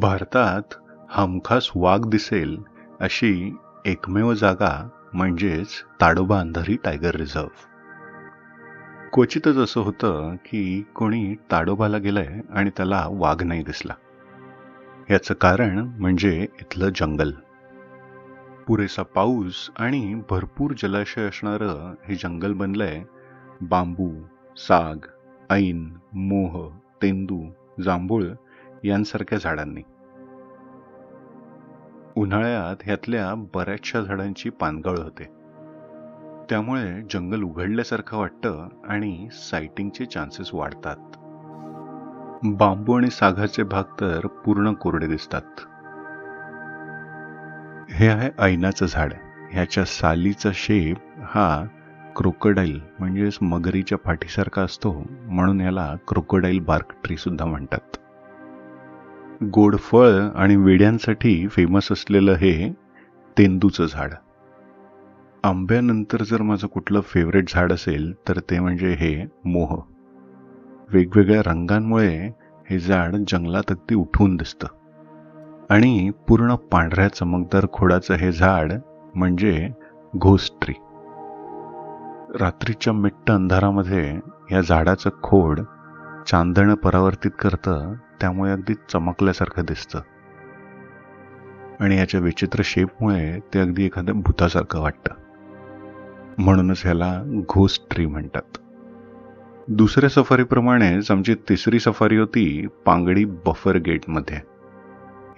भारतात हमखास वाघ दिसेल अशी एकमेव जागा म्हणजेच ताडोबा अंधारी टायगर रिझर्व क्वचितच असं होतं की कोणी ताडोबाला गेलंय आणि त्याला वाघ नाही दिसला. याचं कारण म्हणजे इथलं जंगल. पुरेसा पाऊस आणि भरपूर जलाशय असणारं हे जंगल बनलंय. बांबू साग ऐन मोह तेंदू जांभूळ यांसारख्या झाडांनी. उन्हाळ्यात ह्यातल्या बऱ्याचशा झाडांची पानगळ होते. त्यामुळे जंगल उघडल्यासारखं वाटतं आणि सायटिंगचे चान्सेस वाढतात. बांबू आणि सागाचे भाग तर पूर्ण कोरडे दिसतात. हे आहे ऐनाचं झाड. ह्याच्या सालीचा शेप हा क्रोकोडाईल म्हणजेच मगरीच्या पाठीसारखा असतो म्हणून याला क्रोकोडाईल बार्क ट्री सुद्धा म्हणतात. गोडफळ आणि वेड्यांसाठी फेमस असलेलं हे तेंदूचं झाड. आंब्यानंतर जर माझं कुठलं फेवरेट झाड असेल तर ते म्हणजे हे मोह. वेगवेगळ्या रंगांमुळे हे झाड जंगलात अगदी उठून दिसतं. आणि पूर्ण पांढऱ्या चमकदार खोडाचं हे झाड म्हणजे घोस्ट्री रात्रीच्या मिट्ट अंधारामध्ये या झाडाचं खोड चांदणं परावर्तित करतं त्यामुळे अगदी चमकल्यासारखं दिसतं. आणि याच्या विचित्र शेपमुळे ते अगदी एखाद्या भूतासारखं वाटतं. म्हणूनच ह्याला घोस्ट ट्री म्हणतात. दुसऱ्या सफारीप्रमाणेच आमची तिसरी सफारी होती पांगडी बफर गेटमध्ये.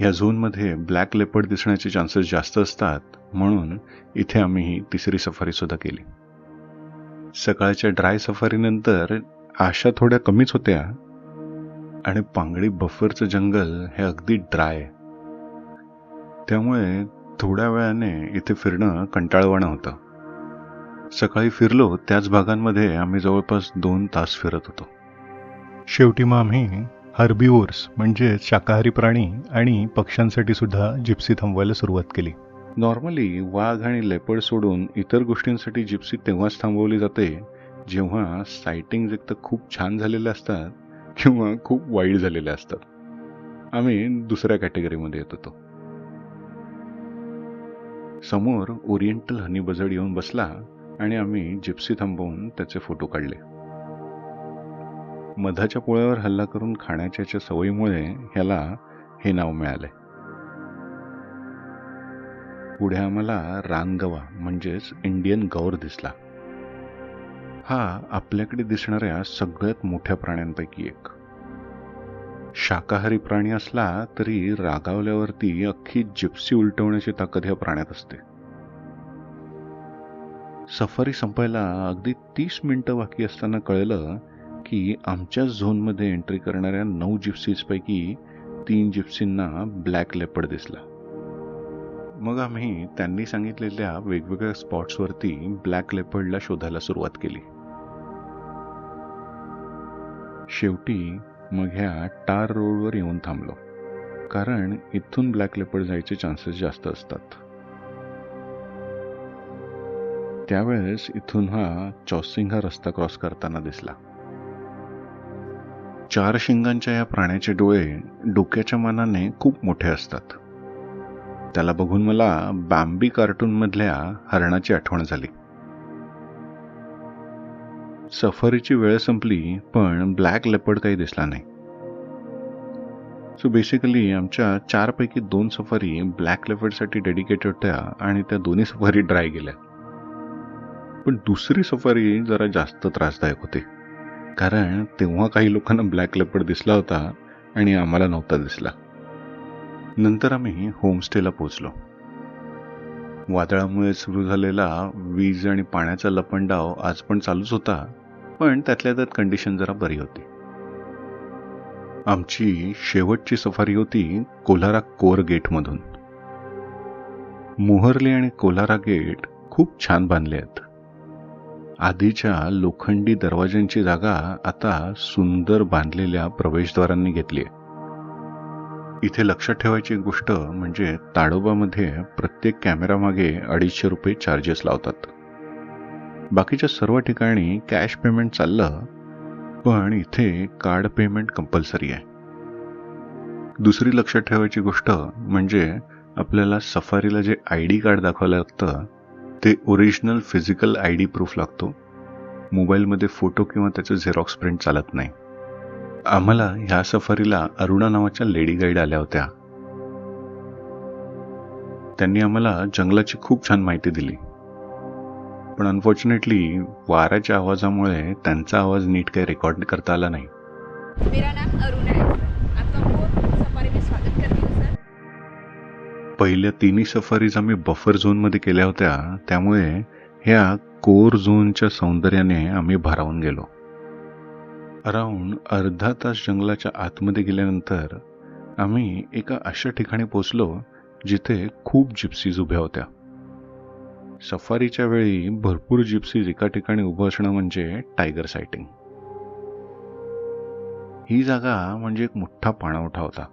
या झोनमध्ये ब्लॅक लेपर्ड दिसण्याचे चान्सेस जास्त असतात म्हणून इथे आम्ही ही तिसरी सफारीसुद्धा केली. सकाळच्या ड्राय सफारीनंतर आशा थोड्या कमीच होत्या. आणि पांगडी बफरचं जंगल हे अगदी ड्राय त्यामुळे थोड्या वेळाने इथे फिरणं कंटाळवाणं होतं. सकाळी फिरलो त्याच भागांमध्ये आम्ही जवळपास दोन तास फिरत होतो. शेवटी मग आम्ही हर्बिओर्स म्हणजे शाकाहारी प्राणी आणि पक्ष्यांसाठी सुद्धा जिप्सी थांबवायला सुरुवात केली. नॉर्मली वाघ आणि लेपड सोडून इतर गोष्टींसाठी जिप्सी तेव्हाच थांबवली जाते जेव्हा सायटिंग एकतर खूप छान झालेल्या असतात किंवा खूप वाईट झालेल्या असतात. आम्ही दुसऱ्या कॅटेगरीमध्ये येत होतो. समोर ओरिएंटल हनी बजड येऊन बसला आणि आम्ही जिप्सी थांबवून त्याचे फोटो काढले. मधाच्या पोळ्यावर हल्ला करून खाण्याच्या सवयीमुळे ह्याला हे नाव मिळाले. पुढे आम्हाला रानगवा म्हणजेच इंडियन गौर दिसला. हा आपल्याकडे दिसणाऱ्या सगळ्यात मोठ्या प्राण्यांपैकी एक. शाकाहारी प्राणी असला तरी रागावल्यावरती अख्खी जिप्सी उलटवण्याची ताकद ह्या प्राण्यात असते. सफारी संपायला अगदी तीस मिनिटं बाकी असताना कळलं की आमच्या झोनमध्ये एंट्री करणाऱ्या नऊ जिप्सीजपैकी तीन जिप्सींना ब्लॅक लेपड दिसला. मग आम्ही त्यांनी सांगितलेल्या वेगवेगळ्या स्पॉट्सवरती ब्लॅक लेपर्डला शोधायला सुरुवात केली. शेवटी मग ह्या टार रोडवर येऊन थांबलो. कारण इथून ब्लॅक लेपर्ड जायचे चान्सेस जास्त असतात. त्यावेळेस इथून हा चॉसिंग हा रस्ता क्रॉस करताना दिसला. चार शिंगांच्या या प्राण्याचे डोळे डोक्याच्या मानाने खूप मोठे असतात. त्याला बघून मला बॅम्बी कार्टून मधल्या हरणाची आठवण झाली. सफारीची वेळ संपली पण ब्लॅक लेपर्ड काही दिसला नाही. सो बेसिकली आमच्या चारपैकी दोन सफारी ब्लॅक लेपर्डसाठी डेडिकेटेड होत्या आणि त्या दोन्ही सफारी ड्राय गेल्या. पण दुसरी सफारी जरा जास्त त्रासदायक होती. कारण तेव्हा काही लोकांना ब्लॅक लेपर्ड दिसला होता आणि आम्हाला नव्हता दिसला. नंतर आम्ही होमस्टेला पोचलो वादळामुळे सुरू झालेला वीज आणि पाण्याचा लपंडाव आज पण चालूच होता पण त्यातल्या त्यात कंडिशन जरा बरी होती. आमची शेवटची सफारी होती कोलारा कोर गेटमधून. मोहरले आणि कोलारा गेट खूप छान बांधले आहेत. आधीच्या लोखंडी दरवाज्यांची जागा आता सुंदर बांधलेल्या प्रवेशद्वारांनी घेतली आहे. इथे लक्षात ठेवायची गोष्ट म्हणजे ताडोबामध्ये प्रत्येक कॅमेरामागे अडीचशे रुपये चार्जेस लावतात. बाकीच्या सर्व ठिकाणी कॅश पेमेंट चाललं पण इथे कार्ड पेमेंट कंपल्सरी आहे. दुसरी लक्षात ठेवायची गोष्ट म्हणजे आपल्याला सफारीला जे आय डी कार्ड दाखवायला लागतं ते original physical I D proof लागतो. मोबाईलमध्ये फोटो किंवा त्याचं झेरॉक्स प्रिंट चालत नाही. आम्हाला ह्या सफारीला अरुणा नावाच्या लेडी गाईड आल्या होत्या. त्यांनी आम्हाला जंगलाची खूप छान माहिती दिली. पण अनफॉर्च्युनेटली वाऱ्याच्या आवाजामुळे त्यांचा आवाज नीट काही रेकॉर्ड करता आला नाही. पहिल्या तिन्ही सफारीज आम्ही बफर झोनमध्ये केल्या होत्या त्यामुळे ह्या कोर झोनच्या सौंदर्याने आम्ही भारावून गेलो. अराऊंड अर्धा तास जंगलाच्या आतमध्ये गेल्यानंतर आम्ही एका अशा ठिकाणी पोचलो जिथे खूप जिप्सीज उभ्या होत्या. सफारीच्या वेळी भरपूर जिप्सीज एका ठिकाणी उभं असणं म्हणजे टायगर सायटिंग ही जागा म्हणजे एक मोठा पाणवठा होता.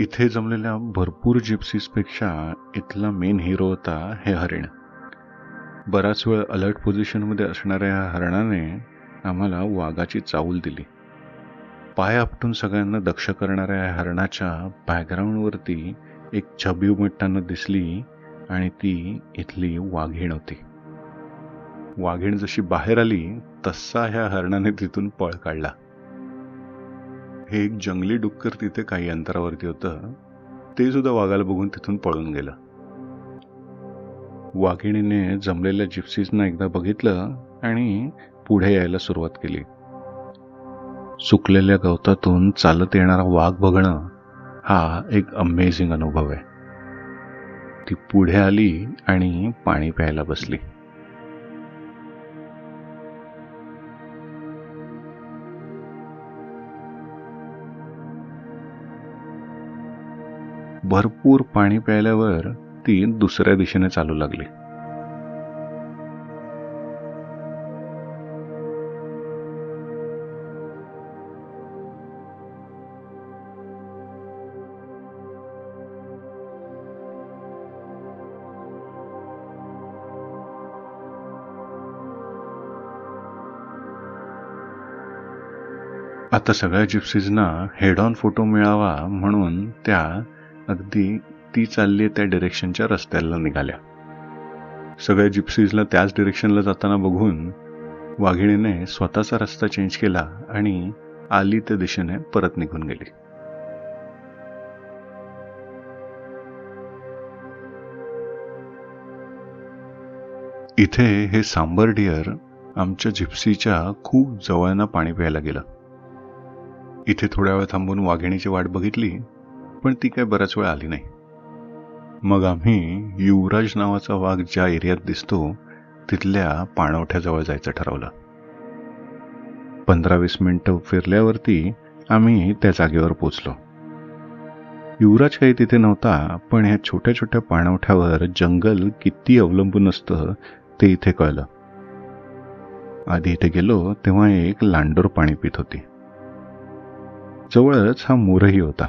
इथे जमलेल्या भरपूर जिप्सीजपेक्षा इथला मेन हिरो होता हे हरिण. बराच वेळ अलर्ट पोझिशनमध्ये असणाऱ्या ह्या हरणाने आम्हाला वाघाची चाऊल दिली. पाय आपटून सगळ्यांना दक्ष करणाऱ्या हरणाच्या बॅकग्राऊंडवरती एक छबी उमटताना दिसली आणि ती इथली वाघीण होती. वाघीण जशी बाहेर आली तसा ह्या हरणाने तिथून पळ काढला. हे एक जंगली डुक्कर तिथे काही अंतरावरती होतं. ते सुद्धा वाघाला बघून तिथून पळून गेलं. वाघिणीने जमलेल्या जिप्सीजना एकदा बघितलं आणि पुढे यायला सुरुवात केली. सुकलेल्या गवतातून चालत येणारा वाघ बघणं हा एक अमेझिंग अनुभव आहे. ती पुढे आली आणि पाणी प्यायला बसली. भरपूर पाणी प्यायल्यावर ती दुसऱ्या दिशेने चालू लागली. आता सगळ्या जिप्सीजना हेड ऑन फोटो मिळावा म्हणून त्या अगदी ती चालली त्या डिरेक्शनच्या रस्त्याला निघाल्या. सगळ्या जिप्सीजला त्याच डिरेक्शनला जाताना बघून वाघिणीने स्वतःचा रस्ता चेंज केला आणि आली त्या दिशेने परत निघून गेली. इथे हे सांबर डिअर आमच्या जिप्सीच्या खूप जवळनं पाणी प्यायला गेलं. इथे थोड्या वेळ थांबून वाघिणीची वाट बघितली पण ती काय बराच वेळ आली नाही. मग आम्ही युवराज नावाचा वाघ ज्या एरियात दिसतो तिथल्या पाणवठ्याजवळ जायचं ठरवलं. पंधरा वीस मिनटं फिरल्यावरती आम्ही त्या जागेवर पोचलो. युवराज काही तिथे नव्हता पण ह्या छोट्या छोट्या पाणवठ्यावर जंगल किती अवलंबून असतं ते इथे कळलं. आधी इथे गेलो तेव्हा एक लांडोर पाणी पित होती. जवळच हा मोरही होता.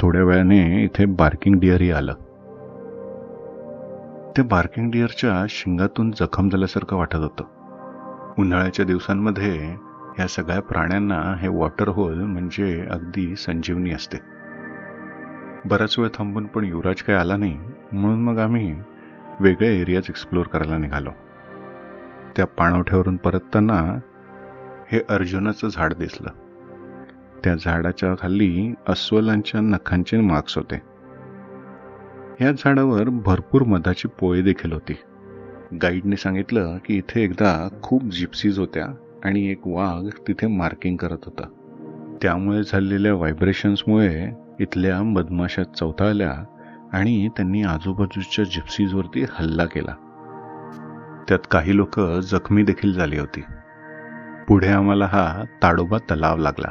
थोड्या वेळाने इथे बार्किंग डिअरही आलं. ते बार्किंग डिअरच्या शिंगातून जखम झाल्यासारखं वाटत होतं. उन्हाळ्याच्या दिवसांमध्ये ह्या सगळ्या प्राण्यांना हे वॉटर होल म्हणजे अगदी संजीवनी असते. बराच वेळ थांबून पण युवराज काही आला नाही म्हणून मग आम्ही वेगळ्या एरियाज एक्सप्लोअर करायला निघालो. त्या पाणवठ्यावरून परतताना हे अर्जुनाचं झाड दिसलं. त्या झाडाच्या खाली अस्वलांच्या नखांचे मार्क्स होते. या झाडावर भरपूर मधाची पोळे देखील होती. गाईडने सांगितलं की इथे एकदा खूप जिप्सीज होत्या आणि एक वाघ तिथे मार्किंग करत होता. त्यामुळे झालेल्या व्हायब्रेशन्समुळे इथल्या मधमाशा चौथाळल्या आणि त्यांनी आजूबाजूच्या जिप्सीजवरती हल्ला केला. त्यात काही लोक जखमी देखील झाली होती. पुढे आम्हाला हा ताडोबा तलाव लागला.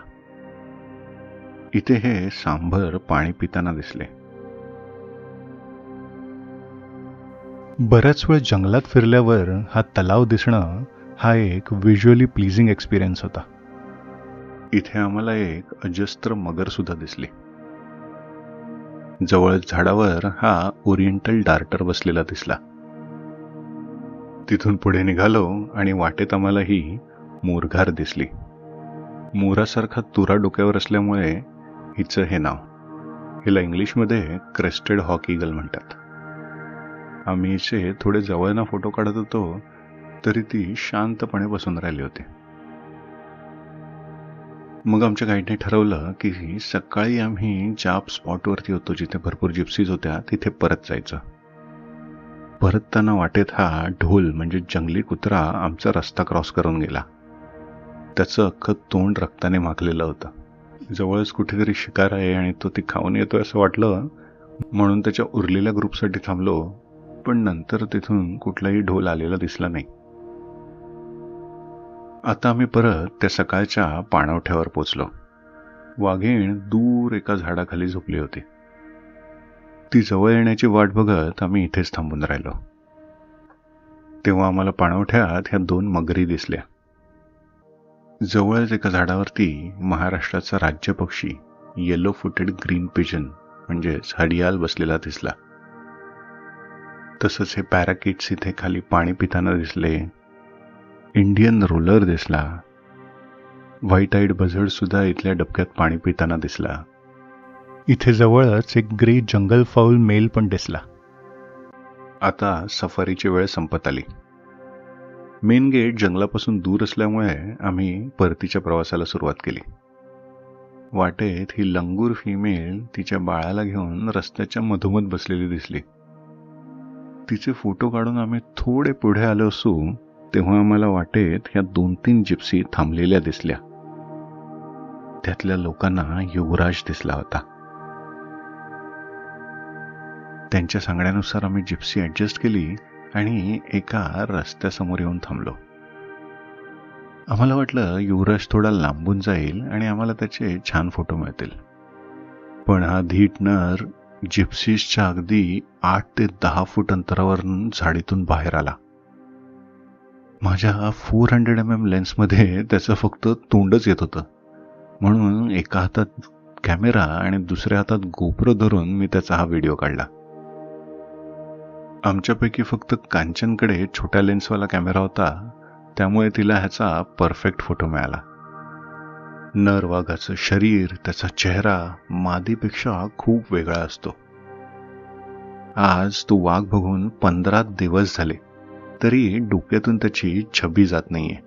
इथे हे सांभर पाणी पिताना दिसले. बऱ्याच वेळ जंगलात फिरल्यावर हा तलाव दिसणं हा एक व्हिज्युअली प्लीजिंग एक्सपिरियन्स होता. इथे आम्हाला एक अजस्त्र मगर सुद्धा दिसली. जवळ झाडावर हा ओरिएंटल डार्टर बसलेला दिसला. तिथून पुढे निघालो आणि वाटेत आम्हाला ही मोरघार दिसली. मोरासारखा तुरा डोक्यावर असल्यामुळे हिचं हे नाव. हिला इंग्लिशमध्ये क्रेस्टेड हॉक इगल म्हणतात. आम्ही हिचे थोडे जवळना फोटो काढत होतो तरी ती शांतपणे बसून राहिली होती. मग आमच्या गाईडने ठरवलं की सकाळी आम्ही ज्या स्पॉटवरती होतो जिथे भरपूर जिप्सीज होत्या तिथे परत जायचं. परतताना वाटेत हा ढोल म्हणजे जंगली कुत्रा आमचा रस्ता क्रॉस करून गेला. त्याचं अख्खं तोंड रक्ताने माखलेलं होतं. जवळच कुठेतरी शिकार आहे आणि तो ती खाऊन येतोय असं वाटलं म्हणून त्याच्या उरलेल्या ग्रुपसाठी थांबलो पण नंतर तिथून कुठलाही ढोल आलेला दिसला नाही. आता आम्ही परत त्या सकाळच्या पाणवठ्यावर पोचलो. वाघेण दूर एका झाडाखाली झोपली होती. ती जवळ येण्याची वाट बघत आम्ही इथेच थांबून राहिलो. तेव्हा आम्हाला पाणवठ्यात ह्या दोन मगरी दिसल्या. जवळच एका झाडावरती महाराष्ट्राचा राज्य पक्षी येलो फुटेड ग्रीन पिजन म्हणजेच हडियाल बसलेला दिसला. तसंच हे पॅराकिट्स इथे खाली पाणी पिताना दिसले. इंडियन रोलर दिसला. व्हाईट आईड बझर्ड सुद्धा इथल्या डबक्यात पाणी पिताना दिसला. इथे जवळच एक ग्रे जंगल फाऊल मेल पण दिसला. आता सफारीची वेळ संपत आली. मेन गेट जंगलापासून दूर असल्यामुळे आम्ही परतीच्या प्रवासाला सुरुवात केली. वाटेत ही लंगूर फिमेल तिच्या बाळाला घेऊन रस्त्याच्या मधोमध बसलेली दिसली. तिचे फोटो काढून आम्ही थोडे पुढे आलो असू तेव्हा आम्हाला वाटेत ह्या दोन तीन जिप्सी थांबलेल्या दिसल्या. त्यातल्या लोकांना युवराज दिसला होता. त्यांच्या सांगण्यानुसार आम्ही जिप्सी ॲडजस्ट केली आणि एका रस्त्यासमोर येऊन थांबलो. आम्हाला वाटलं युवराज थोडा लांबून जाईल आणि आम्हाला त्याचे छान फोटो मिळतील. पण हा धीट नर जिप्सीसच्या अगदी आठ ते दहा फूट अंतरावरून झाडीतून बाहेर आला. माझ्या फोर हंड्रेड एम एम लेन्समध्ये त्याचं फक्त तोंडच येत होतं. म्हणून एका हातात कॅमेरा आणि दुसऱ्या हातात गोप्र धरून मी त्याचा हा व्हिडिओ काढला. आमच्यापैकी फक्त कांचनकडे छोट्या लेन्सवाला कॅमेरा होता त्यामुळे तिला ह्याचा परफेक्ट फोटो मिळाला. नर वाघाचं शरीर त्याचा चेहरा मादीपेक्षा खूप वेगळा असतो. आज तो वाघ बघून पंधरा दिवस झाले तरी डोक्यातून त्याची छबी जात नाहीये.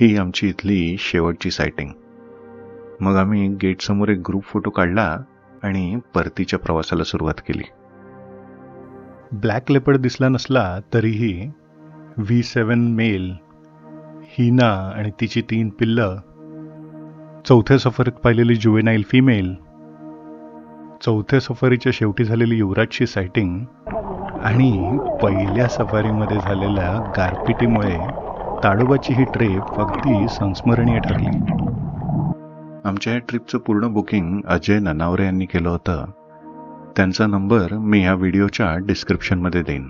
ही आमची इथली शेवटची सायटिंग मग आम्ही गेटसमोर एक ग्रुप फोटो काढला आणि परतीच्या प्रवासाला सुरुवात केली. ब्लॅक लेपर्ड दिसला नसला तरीही व्ही सेवन मेल हिना आणि तिची तीन पिल्लं चौथ्या सफरीत पाहिलेली जुवेनाईल फिमेल चौथ्या सफारीच्या शेवटी झालेली युवराजची सायटिंग आणि पहिल्या सफारीमध्ये झालेल्या गारपिटीमुळे ताडोबाची ही ट्रिप अगदी संस्मरणीय ठरली. आमच्या या ट्रिपचं पूर्ण बुकिंग अजय ननावरे यांनी केलं होतं. त्यांचा नंबर मी ह्या व्हिडिओच्या डिस्क्रिप्शनमध्ये देईन.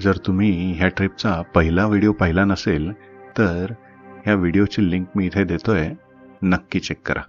जर तुम्ही ह्या ट्रिपचा पहिला व्हिडिओ पाहिला नसेल तर ह्या व्हिडिओची लिंक मी इथे देतोय. नक्की चेक करा.